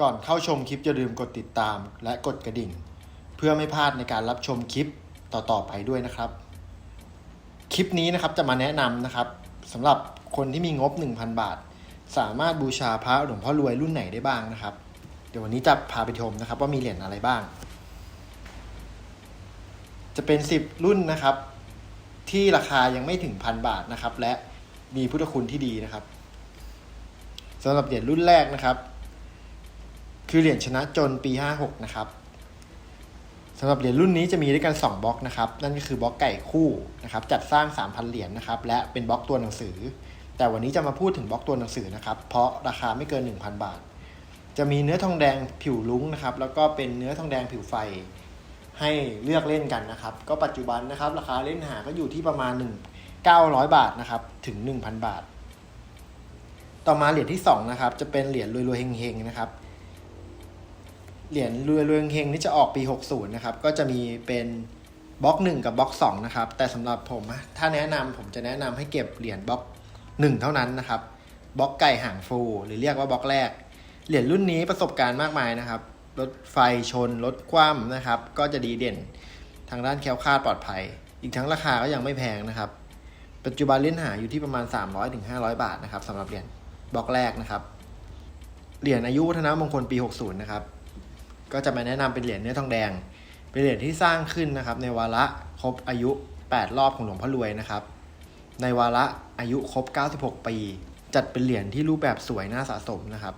ก่อนเข้าชมคลิปอย่าลืมกดติดตามและกดกระดิ่ง เพื่อไม่พลาดในการรับชมคลิปต่อๆไปด้วยนะครับ คลิปนี้นะครับจะมาแนะนำนะครับสำหรับคนที่มีงบ 1,000 บาท สามารถบูชาพระหลวงพ่อรวยรุ่นไหนได้บ้างนะครับ เดี๋ยววันนี้จะพาไปชมนะครับ ว่ามีเหรียญอะไรบ้าง จะเป็น 10 รุ่นนะครับ ที่ราคายังไม่ถึงพันบาทนะครับ และมีพุทธคุณที่ดีนะครับสำหรับเหรียญรุ่นแรกนะครับ คือเหรียญชนะจนปี 56 นะครับสำหรับเหรียญรุ่นนี้จะมีด้วยกัน 2บล็อกนะครับ นั่นก็คือบล็อกไก่คู่นะครับ จัดสร้าง 3,000 เหรียญนะครับ และเป็นบล็อกตัวหนังสือ แต่วันนี้จะมาพูดถึงบล็อกตัวหนังสือนะครับ เพราะราคาไม่เกิน 1,000 บาท จะมีเนื้อทองแดงผิวลุ้งนะครับ แล้วก็เป็นเนื้อทองแดงผิวไฟ ให้เลือกเล่นกันนะครับ ก็ปัจจุบันนะครับ ราคาเล่นหาก็อยู่ที่ประมาณ 1 900 บาทนะครับ ถึง 1,000 บาท ต่อมาเหรียญที่2นะครับ จะเป็นเหรียญรวยๆเฮงๆนะครับ เหรียญรวยๆเฮงๆนี่จะออกปี 60 นะครับ ก็จะมีเป็นบล็อก 1 กับบล็อก 2 นะครับ แต่สำหรับผมถ้าแนะนำผมจะแนะนำให้เก็บเหรียญบล็อก 1 เท่านั้นนะครับบล็อกไก่ห่างฟู หรือเรียกว่าบล็อกแรก เหรียญรุ่นนี้ประสบการณ์มากมายนะครับรถไฟชนรถคว่ำนะครับ ก็จะดีเด่นทางด้านแคล้วคลาดปลอดภัย อีกทั้งราคาก็ยังไม่แพงนะครับ ปัจจุบันเล่นหาอยู่ที่ประมาณ 300-500 บาทนะครับสำหรับเหรียญบล็อกแรกนะครับเหรียญอายุวัฒนมงคลปี 60 นะครับ ก็จะมาแนะนำเป็นเหรียญเนื้อทองแดง เป็นเหรียญที่สร้างขึ้นนะครับ ในวาระครบอายุ 8 รอบของหลวงพ่อรวยนะครับ ในวาระอายุครบ 96 ปี จัดเป็นเหรียญที่รูปแบบสวยน่าสะสมนะครับ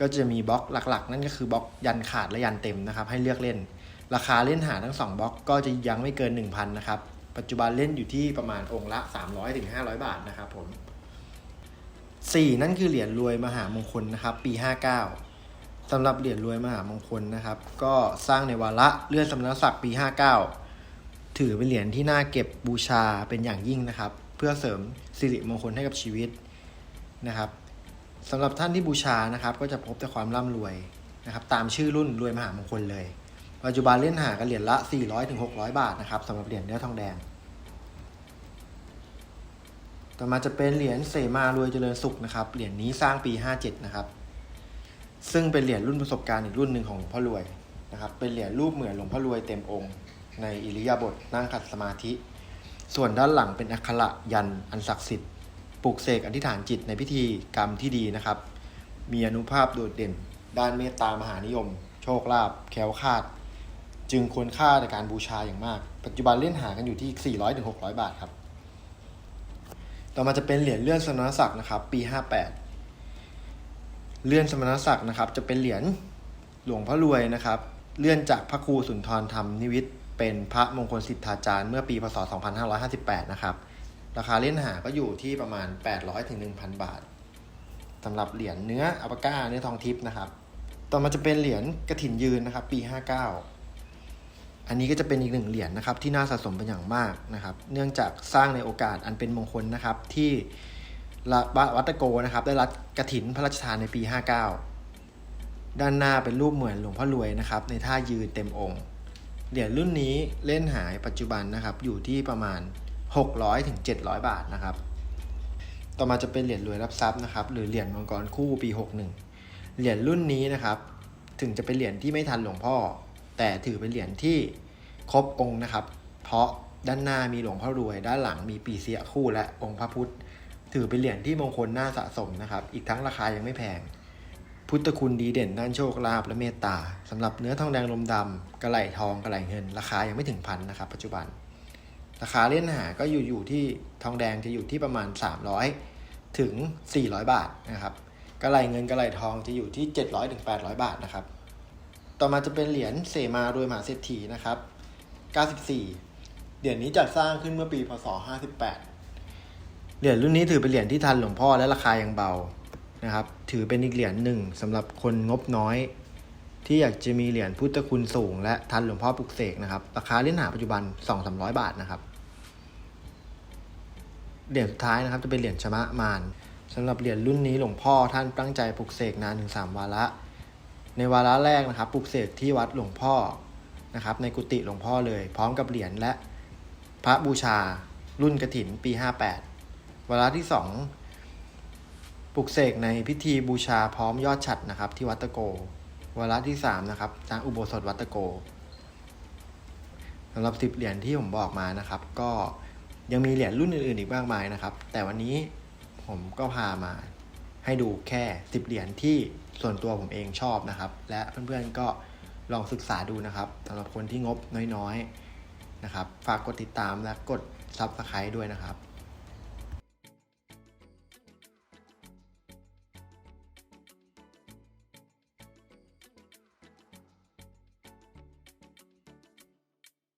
ก็จะมีบล็อกหลักๆ นั่นก็คือบล็อกยันขาดและยันเต็มนะครับ ให้เลือกเล่น ราคาเล่นหาทั้ง 2บล็อกก็จะยังไม่เกิน 1,000นะครับปัจจุบันเล่นอยู่ที่ประมาณองค์ละ 300-500 บาทนะครับผม 4 นั่นคือเหรียญรวยมหามงคลนะครับ ปี 59 สำหรับเหรียญรวยมหามงคลนะครับ ก็สร้างในวาระเลื่อนสมณศักดิ์ปี 59 ถือเป็นเหรียญที่น่าเก็บบูชาเป็นอย่างยิ่งนะครับ เพื่อเสริมสิริมงคลให้กับชีวิตนะครับสำหรับท่านที่บูชานะครับ ก็จะพบแต่ความร่ำรวยนะครับตามชื่อรุ่นรวยมหามงคลเลย ปัจจุบันเล่นหากันเหรียญละ 400-600 บาทนะครับสำหรับเหรียญเนื้อทองแดง ต่อมาจะเป็นเหรียญเสมารวยเจริญสุขนะครับเหรียญนี้สร้างปี 57 นะครับ ซึ่งเป็นเหรียญรุ่นประสบการณ์อีกรุ่นหนึ่งของหลวงพ่อรวยนะครับเป็นเหรียญรูปเหมือนหลวงพ่อรวยเต็มองค์ ในอิริยาบถนั่งขัดสมาธิ ส่วนด้านหลังเป็นอักขระยันอันศักดิ์สิทธิ์ปลุกเสกอธิษฐานจิตในพิธีกรรมที่ดีนะครับ มีอนุภาพโดดเด่น ด้านเมตตามหานิยม โชคลาภแคล้วคลาด จึงควรค่าในการบูชาอย่างมาก ปัจจุบันเล่นหากันอยู่ที่ 400-600 บาทครับ ต่อมาจะเป็นเหรียญเลื่อนสมณศักดิ์นะครับ ปี 58 เลื่อนสมณศักดิ์นะครับ จะเป็นเหรียญหลวงพ่อรวยนะครับ เลื่อนจากพระครูสุนทรธรรมนิวิทย์เป็นพระมงคลสิทธาจารย์เมื่อปีพศ 2558 นะครับ ราคาเล่นหาก็อยู่ที่ประมาณ 800ถึง1,000 บาทสำหรับเหรียญเนื้ออัปก้าเนื้อทองทิพย์นะครับ ต่อมาจะเป็นเหรียญกระถินยืนนะครับ ปี 59 อันนี้ก็จะเป็นอีกหนึ่งเหรียญนะครับที่น่าสะสมเป็นอย่างมากนะครับ เนื่องจากสร้างในโอกาสอันเป็นมงคลนะครับที่ วัตโกนะครับ ได้รับกระถินพระราชทานในปี 59 ด้านหน้าเป็นรูปเหมือนหลวงพ่อรวยนะครับ ในท่ายืนเต็มองค์เหรียญรุ่นนี้เล่นหายปัจจุบันนะครับ อยู่ที่ประมาณ 600ถึง700 บาทนะครับ ต่อมาจะเป็นเหรียญรวยรับทรัพย์นะครับ หรือเหรียญมังกรคู่ปี 61 เหรียญรุ่นนี้นะครับ ถึงจะเป็นเหรียญที่ไม่ทันหลวงพ่อ แต่ถือเป็นเหรียญที่ครบองค์นะครับ เพราะด้านหน้ามีหลวงพ่อรวย ด้านหลังมีปีเสียคู่และองค์พระพุทธ ถือเป็นเหรียญที่มงคลน่าสะสมนะครับ อีกทั้งราคายังไม่แพง พุทธคุณดีเด่นด้านโชคลาภและเมตตาสำหรับเนื้อทองแดงลมดำกระไหลทองกระไหลเงิน ราคายังไม่ถึงพันนะครับ ปัจจุบัน ราคาเล่นหาก็อยู่อยู่ที่ทองแดงจะอยู่ที่ประมาณ 300 ถึง 400 บาทนะครับกระไหลเงินกระไหลทองจะอยู่ที่ 700ถึง800 บาทนะครับ ต่อมาจะเป็นเหรียญเสมารวยมหาเศรษฐีนะครับ 94 เหรียญนี้จัดสร้างขึ้นเมื่อปีพศ 58 เหรียญรุ่นนี้ถือเป็นเหรียญที่ทันหลวงพ่อและราคายังเบานะครับ ถือเป็นอีกเหรียญหนึ่งสำหรับคนงบน้อย ที่อยากจะมีเหรียญพุทธคุณสูง และทันหลวงพ่อปลุกเสกนะครับ ราคาเล่นหาปัจจุบัน 2-300 บาทนะครับ เหรียญสุดท้ายนะครับจะเป็นเหรียญชมะมารสำหรับเหรียญรุ่นนี้หลวงพ่อท่านตั้งใจปลุกเสกนานถึง 3 วาระ ในวาระแรกนะครับปลุกเสกที่วัดหลวงพ่อนะครับ ในกุฏิหลวงพ่อเลย พร้อมกับเหรียญและพระบูชารุ่นกระถินปี 58 วาระที่2ปลุกเสกในพิธีบูชาพร้อมยอดฉัดนะครับ ที่วัดตะโก วาระที่สามนะครับสร้างอุโบสถวัดตะโกสำหรับสิบเหรียญที่ผมบอกมานะครับ ก็ยังมีเหรียญรุ่นอื่นๆอีกมากมายนะครับ แต่วันนี้ผมก็พามาให้ดูแค่สิบเหรียญที่ส่วนตัวผมเองชอบนะครับ และเพื่อนๆก็ลองศึกษาดูนะครับสำหรับคนที่งบน้อยๆนะครับ ฝากกดติดตามและกด Subscribe ด้วยนะครับ